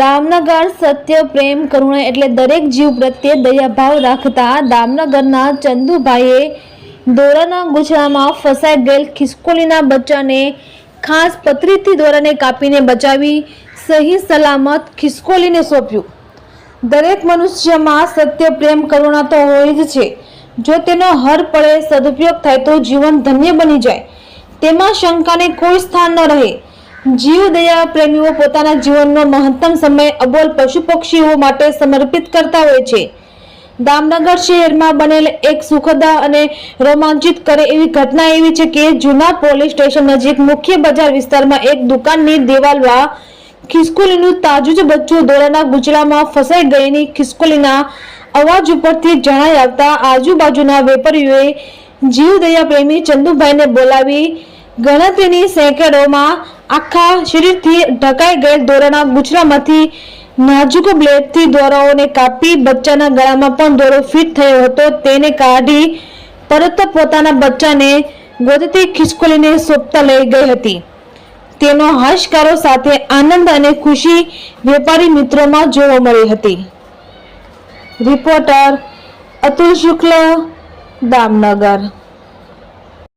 દામનગર સત્ય, પ્રેમ, કરુણા એટલે દરેક જીવ પ્રત્યે દયાભાવ રાખતા દામનગરના ચંદુભાઈએ દોરાના ગુછડામાં ફસાઈ ગયેલ ખિસકોલીના બચ્ચાને ખાસ પતરીથી દોરાને કાપીને બચાવી સહી સલામત ખિસકોલીને સોંપ્યું. દરેક મનુષ્યમાં સત્ય, પ્રેમ, કરુણા તો હોય જ છે. જો તેનો હર પળે સદુપયોગ થાય તો જીવન ધન્ય બની જાય. તેમાં શંકાને કોઈ સ્થાન ન રહે. જીવ દયા પ્રેમીઓ પોતાના જીવનનો મહત્તમ સમય અબોલ પશુ પક્ષીઓ માટે સમર્પિત કરતા હોય છે. દામનગર શહેરમાં બનેલ એક સુખદા અને રોમાંચિત કરે એવી ઘટના એવી છે કે જૂના પોલીસ સ્ટેશન નજીક મુખ્ય બજાર વિસ્તારમાં એક દુકાનની દિવાલમાં ખિસકોલીનું તાજું જ બચ્ચું દોરાના ગુચડામાં ફસાઈ ગયેલી ખિસકોલીના અવાજ ઉપરથી જણાઈ આવતા આજુબાજુના વેપારીઓએ જીવદયા પ્રેમી ચંદુભાઈને બોલાવી ગણતરીની સેકન્ડોમાં આખા શરીરથી ઢકાઈ ગયેલ દોરાના ગુચરામાંથી નાજુક બ્લેડથી દોરાઓને કાપી બચ્ચાના ગળામાં પણ દોરો ફિટ થયો હતો. તેને કાઢી પરત પોતાના બચ્ચાને ગોદતી ખિસકોલીને સોંપતા લઈ ગઈ હતી. તેનો હાશકારો સાથે આનંદ અને ખુશી વેપારી મિત્રોમાં જોવા મળી હતી. રિપોર્ટર અતુલ શુક્લ, દામનગર.